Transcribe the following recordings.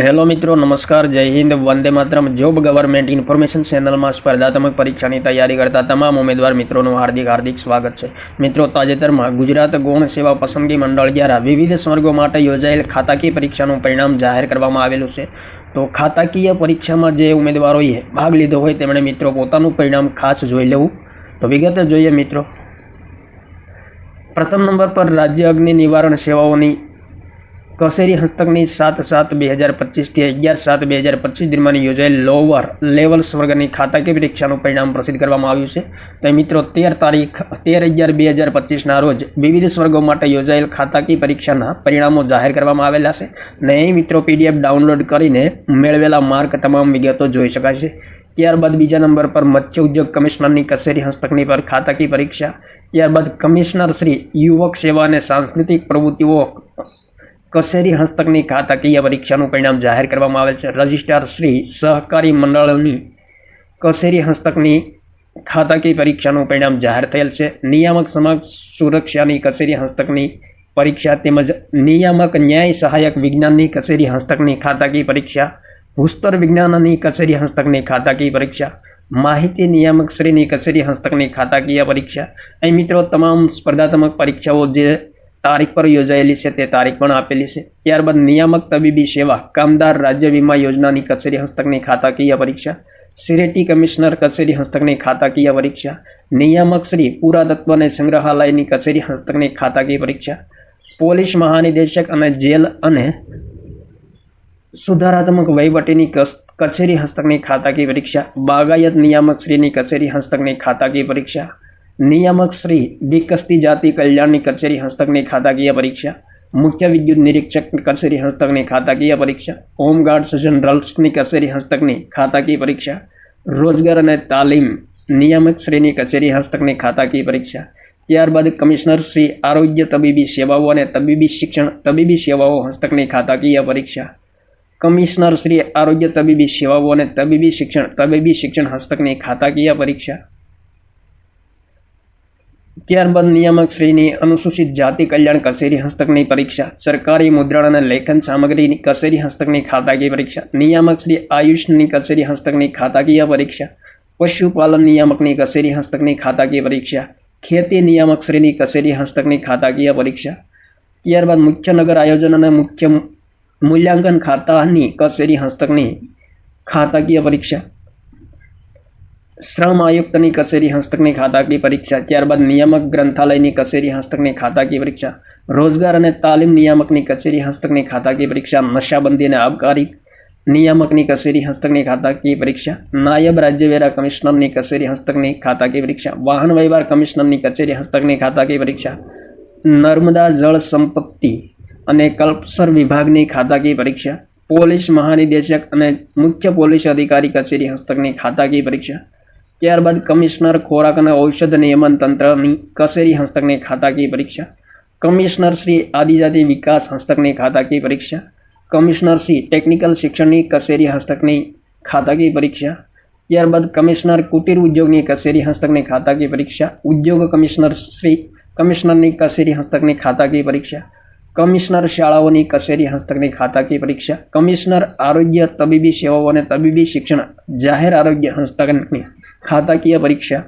Hello મિત્રો, નમસ્કાર, જય હિન્દ, વંદે માતરમ. જોબ ગવર્મેન્ટ ઇન્ફોર્મેશન ચેનલમાં સ્પર્ધાત્મક પરીક્ષાની તૈયારી કરતા તમામ ઉમેદવાર મિત્રોનું હાર્દિક હાર્દિક સ્વાગત છે. મિત્રો, તાજેતરમાં ગુજરાત ગૌણ સેવા પસંદગી મંડળ દ્વારા વિવિધ સ્વર્ગો માટે યોજાયેલ ખાતાકીય પરીક્ષાનું પરિણામ જાહેર કરવામાં આવેલું છે. તો ખાતાકીય પરીક્ષામાં જે ઉમેદવારોએ ભાગ લીધો હોય તેમણે મિત્રો પોતાનું પરિણામ ખાસ જોઈ લેવું. તો વિગતે જોઈએ મિત્રો. પ્રથમ નંબર પર રાજ્ય અગ્નિ નિવારણ સેવાઓની કસેરી હસ્તકની સાત સાત બે હજાર પચીસથી અગિયાર સાત બે હજાર પચીસ દરમિયાન યોજાયેલ લોવર લેવલ સ્વર્ગની ખાતાકીય પરીક્ષાનું પરિણામ પ્રસિદ્ધ કરવામાં આવ્યું છે? તો મિત્રો, તેર તારીખ, તેર અગિયાર બે હજાર પચીસના રોજ વિવિધ સ્વર્ગો માટે યોજાયેલ ખાતાકીય પરીક્ષાના પરિણામો જાહેર કરવામાં આવેલા છે ને એ મિત્રો પીડીએફ ડાઉનલોડ કરીને મેળવેલા માર્ક તમામ વિગતો જોઈ શકાય છે. ત્યારબાદ બીજા નંબર પર મત્સ્ય ઉદ્યોગ કમિશનરની કચેરી હસ્તકની પર ખાતાકીય પરીક્ષા. ત્યારબાદ કમિશનર શ્રી યુવક સેવા અને સાંસ્કૃતિક પ્રવૃત્તિઓ કચેરી હસ્તકની ખાતાકીય પરીક્ષાનું પરિણામ જાહેર કરવામાં આવેલ છે. રજિસ્ટ્રાર શ્રી સહકારી મંડળની કચેરી હસ્તકની ખાતાકીય પરીક્ષાનું પરિણામ જાહેર થયેલ છે. નિયામક સમાજ સુરક્ષાની કચેરી હસ્તકની પરીક્ષા તેમજ નિયામક ન્યાય સહાયક વિજ્ઞાનની કચેરી હસ્તકની ખાતાકીય પરીક્ષા, ભૂસ્તર વિજ્ઞાનની કચેરી હસ્તકની ખાતાકીય પરીક્ષા, માહિતી નિયામક શ્રીની કચેરી હસ્તકની ખાતાકીય પરીક્ષા. અહીં મિત્રો તમામ સ્પર્ધાત્મક પરીક્ષાઓ જે તારીખ પર યોજાયેલી છે, તે તારીખ પણ આપેલી છે. ત્યારબાદ નિયામક તબીબી સેવા, કામદાર રાજ્ય વીમા યોજનાની કચેરી હસ્તકની ખાતાકીય પરીક્ષા, સિરેટી કમિશનર કચેરી હસ્તકની ખાતાકીય પરીક્ષા, નિયામક શ્રી પુરાતત્વ અને સંગ્રહાલયની કચેરી હસ્તકની ખાતાકીય પરીક્ષા, પોલીસ મહાનિદેશક અને જેલ અને સુધારાત્મક વહીવટીની કચેરી હસ્તકની ખાતાકીય પરીક્ષા, બાગાયત નિયામક શ્રીની કચેરી હસ્તકની ખાતાકીય પરીક્ષા નિયામક શ્રી વિકસતી જાતિ કલ્યાણની કચેરી હસ્તકની ખાતાકીય પરીક્ષા, મુખ્ય વિદ્યુત નિરીક્ષક કચેરી હસ્તકની ખાતાકીય પરીક્ષા હોમગાર્ડ્સ જનરલ્સની કચેરી હસ્તકની ખાતાકીય પરીક્ષા, રોજગાર અને તાલીમ નિયામક શ્રીની કચેરી હસ્તકની ખાતાકીય પરીક્ષા, ત્યારબાદ કમિશનર શ્રી આરોગ્ય તબીબી સેવાઓ અને તબીબી શિક્ષણ, તબીબી સેવાઓ હસ્તકની ખાતાકીય પરીક્ષા, કમિશનર શ્રી આરોગ્ય તબીબી સેવાઓ અને તબીબી શિક્ષણ તબીબી શિક્ષણ હસ્તકની ખાતાકીય પરીક્ષા ત્યારબાદ નિયામક શ્રીની અનુસૂચિત જાતિ કલ્યાણ કચેરી હસ્તકની પરીક્ષા, સરકારી મુદ્રણ અને લેખન સામગ્રીની કચેરી હસ્તકની ખાતાકીય પરીક્ષા, નિયામક શ્રી આયુષની કચેરી હસ્તકની ખાતાકીય પરીક્ષા, પશુપાલન નિયામકની કચેરી હસ્તકની ખાતાકીય પરીક્ષા, ખેતી નિયામક શ્રીની કચેરી હસ્તકની ખાતાકીય પરીક્ષા. ત્યારબાદ મુખ્ય નગર આયોજન અને મુખ્ય મૂલ્યાંકન ખાતાની કચેરી હસ્તકની ખાતાકીય પરીક્ષા. શ્રમ આયુક્તની કચેરી હસ્તકની ખાતાકીય પરીક્ષા, ત્યારબાદ નિયામક ગ્રંથાલયની કચેરી હસ્તકની ખાતાકીય પરીક્ષા, રોજગાર અને તાલીમ નિયામકની કચેરી હસ્તકની ખાતાકીય પરીક્ષા, નશાબંધી અને આબકારી નિયામકની કચેરી હસ્તકની ખાતાકીય પરીક્ષા, નાયબ રાજ્યવેરા કમિશનરની કચેરી હસ્તકની ખાતાકીય પરીક્ષા, વાહન વ્યવહાર કમિશનરની કચેરી હસ્તકની ખાતાકીય પરીક્ષા, નર્મદા જળ સંપત્તિ અને કલ્પસર વિભાગની ખાતાકીય પરીક્ષા, પોલીસ મહાનિદેશક અને મુખ્ય પોલીસ અધિકારી કચેરી હસ્તકની ખાતાકીય પરીક્ષા ત્યારબાદ કમિશનર ખોરાક અને ઔષધ નિયમન તંત્રની કચેરી હસ્તકની ખાતાકીય પરીક્ષા, કમિશનર શ્રી આદિજાતિ વિકાસ હસ્તકની ખાતાકીય પરીક્ષા, કમિશનર શ્રી ટેકનિકલ શિક્ષણની કચેરી હસ્તકની ખાતાકીય પરીક્ષા, ત્યારબાદ કમિશનર કુટીર ઉદ્યોગની કચેરી હસ્તકની ખાતાકીય પરીક્ષા, ઉદ્યોગ કમિશનર શ્રી કમિશનરની કચેરી હસ્તકની ખાતાકીય પરીક્ષા, કમિશનર શાળાઓની કચેરી હસ્તકની ખાતાકીય પરીક્ષા, કમિશનર આરોગ્ય તબીબી સેવાઓ અને તબીબી શિક્ષણ, જાહેર આરોગ્ય હસ્તકની ખાતાકીય પરીક્ષા.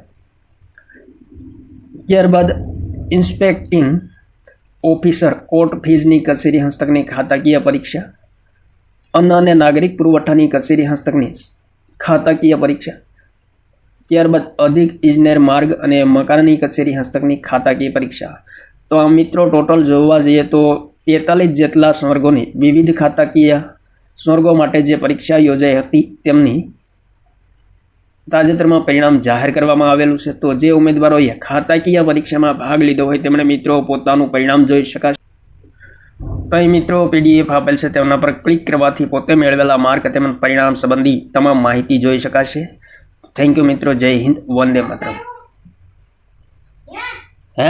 ત્યારબાદ ઇન્સ્પેક્ટિંગ ઓફિસર કોર્ટ ફીઝની કચેરી હસ્તકની ખાતાકીય પરીક્ષા. અન્ન અને નાગરિક પુરવઠાની કચેરી હસ્તકની ખાતાકીય પરીક્ષા. ત્યારબાદ અધિક ઇજનેર માર્ગ અને મકાનની કચેરી હસ્તકની ખાતાકીય પરીક્ષા. તો આ મિત્રો ટોટલ જોવા જઈએ તો તેતાલીસ જેટલા સ્વર્ગોની વિવિધ ખાતાકીય સ્વર્ગો માટે જે પરીક્ષા યોજાઈ હતી તેમની તાજેતરમાં પરિણામ જાહેર કરવામાં આવેલું છે. તો જે ઉમેદવારોએ ખાતાકીય પરીક્ષામાં ભાગ લીધો હોય તેમણે મિત્રો પોતાનું પરિણામ જોઈ શકાશે. અહીં મિત્રો પીડીએફ આપેલ છે, તેમના પર ક્લિક કરવાથી પોતે મેળવેલા માર્ક તેમજ પરિણામ સંબંધી તમામ માહિતી જોઈ શકાશે. થેન્ક યુ મિત્રો, જય હિન્દ, વંદે માતરમ.